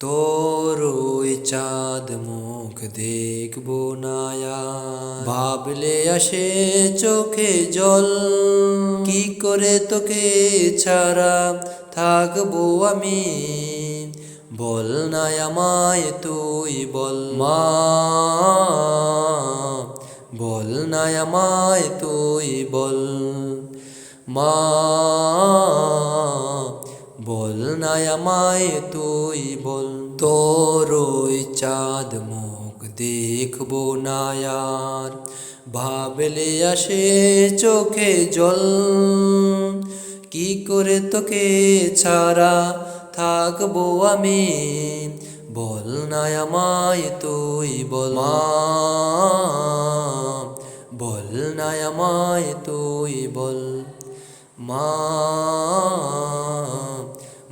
তোর ওই চাঁদ মুখ দেখব নায়া ভাবলে আসে চোখে জল। কি করে তোকে ছাড়া থাকব আমি? বল না আমায় তুই বল মা। বল না আমায় তুই বল মা। বল না আমায় তুই বল, তোর ওই চাঁদ মুখ দেখব না আর। ভাবলে আসে চোখে জল, কি করে তোকে ছাড়া থাকব আমি? বল না আমায় তুই বল মা, বল না আমায় তুই বল মা।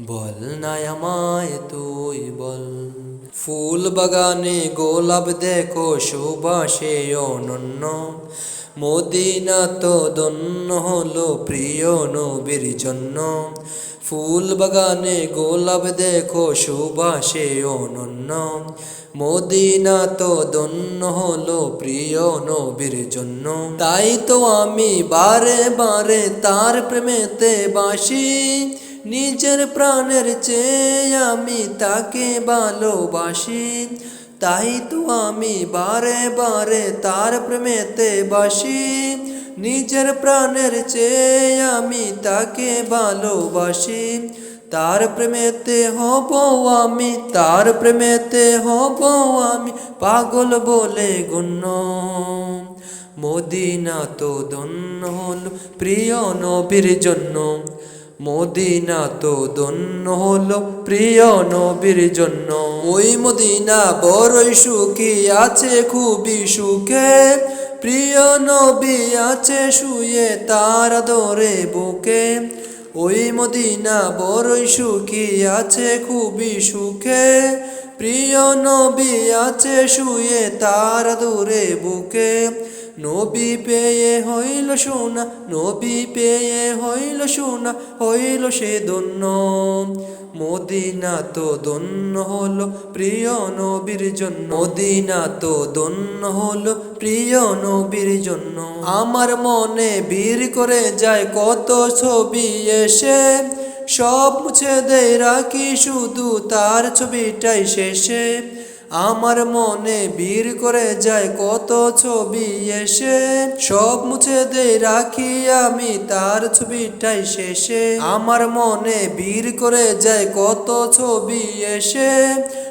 বল না তুই বল। ফুল বাগানে গোলাপ দেখো, সুবাসে অনন্য। মদিনা তো দন্য হলো প্রিয় নবীর জন্য। ফুল বাগানে গোলাপ দেখো, সুবাসে অনন্য। মদিনা তো দন্য হলো প্রিয় নবীর জন্য। তাই তো আমি বারে বারে তার প্রেমেতে বাসি। নিজের প্রাণের চেয়ে আমি তাকে ভালোবাসি। তাই তো আমি বারে বারে তার প্রেমেতে বাসি। নিজের প্রাণের চেয়ে আমি তাকে ভালোবাসি। তার প্রেমেতে হব আমি, তার প্রেমেতে হব আমি, পাগল বলে গণ্য। মদিনা তো দন্য হলো প্রিয় নবীর জন্য। মদিনা তো দন্য হলো প্রিয় নবীর জন্য। ওই মদিনা বড়ই সুখী, আছে খুবই সুখে। প্রিয় নবী আছে শুয়ে তার দরে বুকে। ওই মদিনা বড়ই সুখী, আছে খুবই সুখে। প্রিয় নবী আছে শুয়ে তার দূরে বুকে। নবী পেয়ে হইল সোনা, নবী পেয়ে হইল সোনা, হইল সে দন্য মদিনা তো দন্য হলো প্রিয় নবীর জন্য। মদিনা তো দন্য হলো প্রিয় নবীর জন্য। আমার মনে বীর করে যায় কত ছবি এসে। সব মুছে দেয় রাখি শুধু তার ছবিটাই শেষে। আমার মনে বীর করে যায়, কত ছবি এসে, সব মুছে দেয় রাখি আমি তার ছবিটাই শেষে। আমার মনে বীর করে যায়, কত ছবি এসে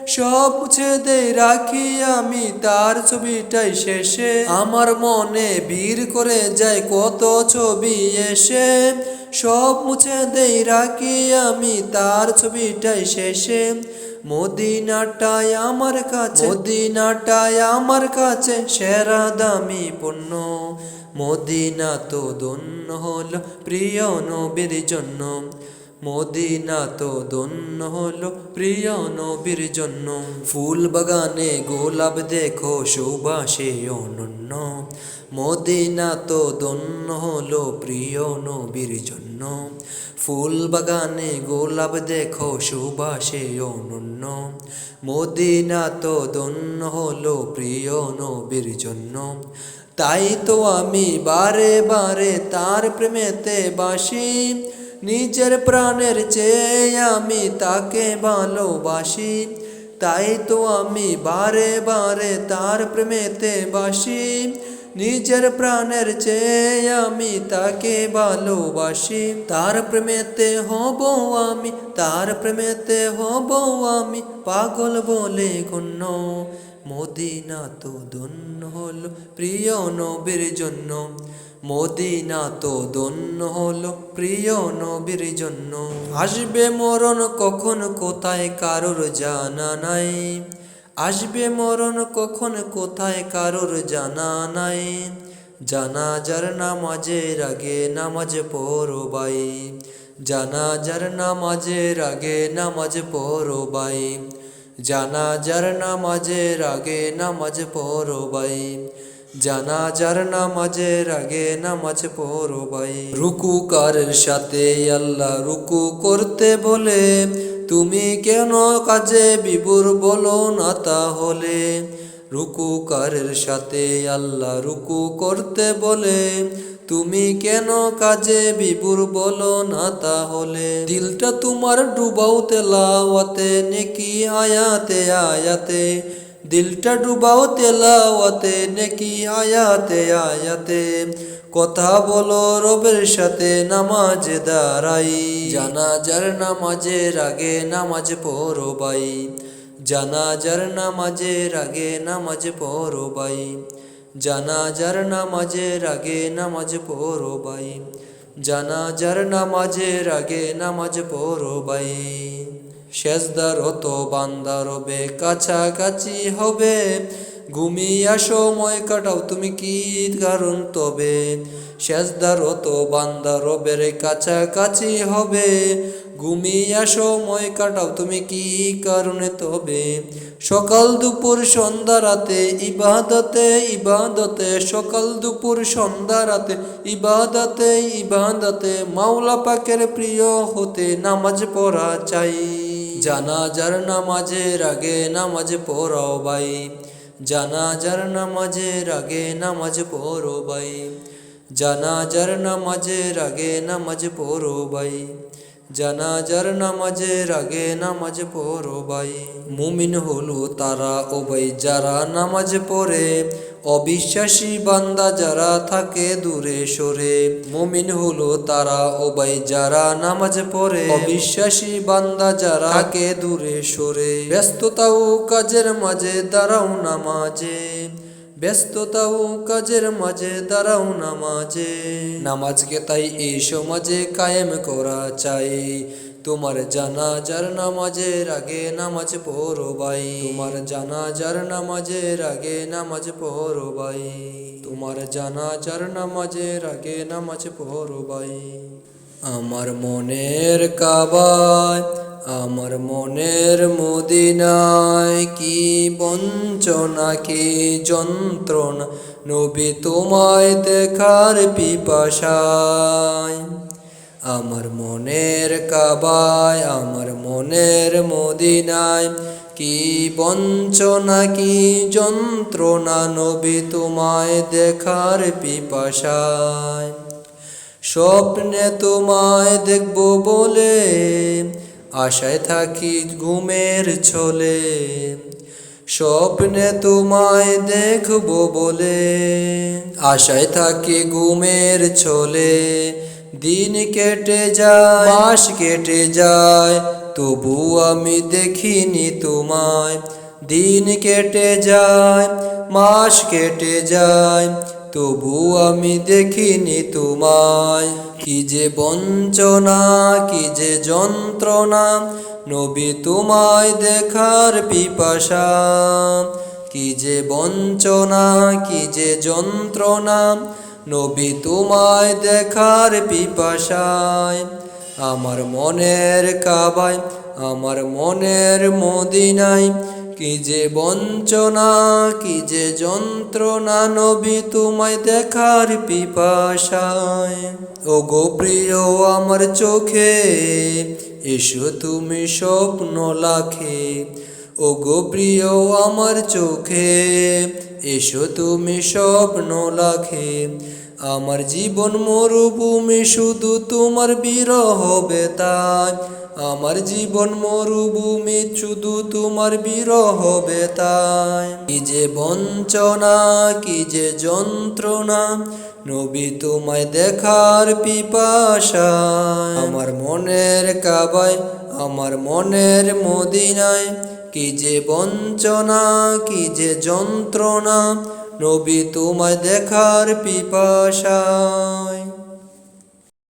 সব মুছে দেয় রাখি আমি তার ছবিটাই শেষে। আমার মনে বীর করে যায় কত ছবি এসে। সব মুছে দেই রাখি আমি তার ছবিটাই শেষে। মদিনাটাই আমার কাছে, মদিনাটাই আমার কাছে সেরা দামি পণ্য। মদিনা তো দন্য হল প্রিয় নবীর জন্য। মদিনা তো দন্য হলো প্রিয় নবীর জন্য। ফুল বাগানে গোলাপ দেখো, সুবাসে অনন্য। মদিনা তো দন্য হলো প্রিয় নবীর জন্য। ফুল বাগানে গোলাপ দেখো, সুবাসে অনন্য। মদিনা তো দন্য হলো প্রিয় নবীর জন্য। তাই তো আমি বারে বারে তার প্রেমেতে বাসি। নিজের প্রাণের চেয়ে আমি তাকে ভালোবাসি। তাই তো আমি বারে বারে তার প্রেমেতে বাসি। নিজের প্রাণের চেয়ে আমি তাকে ভালোবাসি। তার প্রেমেতে হব আমি, তার প্রেমেতে হব আমি। পাগল বলে গণ্য, মদিনা তো ধন্য হলো প্রিয় নবীর জন্য। মদিনা তো দন্য হলো প্রিয় নবীর জন্য। আসবে মরণ কখন, কোথায়, কারোর জানা নাই। আসবে মরণ কখন, কোথায়, কারোর জানা নাই। জানাজার নামাজের আগে নামাজ পড়ো বাই জানাজার নামাজের আগে নামাজ পড়ো বাই জানাজার নামাজের আগে নামাজ পড়ো বাই জানাজার নামাজের আগে নামাজ পড়ো ভাই। রুকু কারের সাথে আল্লাহ রুকু করতে বলে? তুমি কেন কাজে বিবুর বলো না তাহলে? রুকু কারের সাথে আল্লাহ রুকু করতে বলে? তুমি কেন কাজে বিবুর বলো না তাহলে? দিলটা তোমার ডুবাও তেলাওয়াতে, নেকি আয়াতে আয়াতে। দিলটা ডুবাও তেলাওয়াতে, নেকি আয়াতে আয়াতে। কথা বলো রবের সাথে, নামাজ দাঁড়াই। জানাজার নামাজের আগে নামাজ পড়ো বাই জানাজার নামাজের আগে নামাজ পড়ো বাই জানাজার নামাজের আগে নামাজ পড়ো বাই জানাজার নামাজের আগে নামাজ পড়ো বাই শেষদার তো বান্দা রবে কাছাকাছি হবে। ঘুমিয়া সময় কাটাও, তুমি কি কারণ তবে? শেষদার তো বান্দা রবের কাছাকাছি হবে। ঘুমিয়া সময় কাটাও, তুমি কি কারণে তবে? সকাল, দুপুর, সন্ধ্যা, রাতে ইবাদতে ইবাদতে। সকাল, দুপুর, সন্ধ্যা, রাতে ইবাদতে ইবাদতে। মাওলা পাকের প্রিয় হতে নামাজ পড়া চাই। জানাজার নামাজের আগে নামাজ পড়াও ভাই। জানাজার নামাজের আগে নামাজ পড়ো ভাই। জানাজার নামাজের আগে নামাজ পড়ো ভাই। জানাজার নামাজের আগে নামাজ পড়ো ভাই। মুমিন হলো তারা ও ভাই, যারা নামাজ পড়ে, অবিশ্বাসী বান্দা যারা থাকে দূরে সরে। মুমিন হলো তারা ও ভাই, যারা নামাজ পড়ে, অবিশ্বাসী বান্দা যারা থাকে দূরে সরে। ব্যস্ততা ও কাজের মাঝে, দাঁড়াও নামাজে। ব্যস্ততা ও কাজের মাঝে দাঁড়াও নামাজে। নামাজকে তাই এই সমাজে কায়েম করা চাই। তোমার জানাজার নামাজের আগে নামাজ পড়ো ভাই। তোমার জানাজার নামাজের আগে নামাজ পড়ো ভাই। তোমার জানাজার নামাজের আগে নামাজ পড়ো ভাই। আমার মনের কাবায়, আমার মনের মদিনায় কি বঞ্চনা, কি যন্ত্রণা, নবী তোমায় দেখার পিপাসায়। আমার মনের কাবায়, আমার মনের মদিনায় কি বঞ্চনা, কি যন্ত্রণা, নবী তোমায় দেখার পিপাসায়। স্বপ্নে তোমায় দেখব বলে, আশায় থাকি ঘুমের ছলে। স্বপ্নে তোমায় দেখব বলে, আশায় থাকি ঘুমের ছলে। দিন কেটে যায়, মাস কেটে যায় তবু আমি দেখিনি তোমায়। দিন কেটে যায়, মাস কেটে যায় তবু আমি দেখিনি তোমায়। কি যে বঞ্চনা, কি যে যন্ত্রণা, নবী তোমায় দেখার পিপাসা। কি যে বঞ্চনা, কি যে যন্ত্রণা, নবী তোমায় দেখার পিপাসায়। আমার মনের কাবায়, আমার মনের মদিনায় কি যে বঞ্চনা, কি যে যন্ত্রণা নবী তোমায় দেখার পিপাসায়। ও গো প্রিয় আমার চোখে, এসো তুমি স্বপ্ন লাখে। ও গো প্রিয় আমার চোখে, এসো তুমি স্বপ্ন লাখে। আমার জীবন মরুভূমি শুধু তোমার বিরহ বেতাই আমার জীবন মরুভূমি, শুধু তোমার বিরহ বেতায়। কি যে বঞ্চনা, কি যে যন্ত্রণা, নবী তোমায় দেখার পিপাসা আমার মনের কাবায়, আমার মনের মদিনায়। কি যে বঞ্চনা, কি যে যন্ত্রণা, নবী তোমায় দেখার পিপাসায়।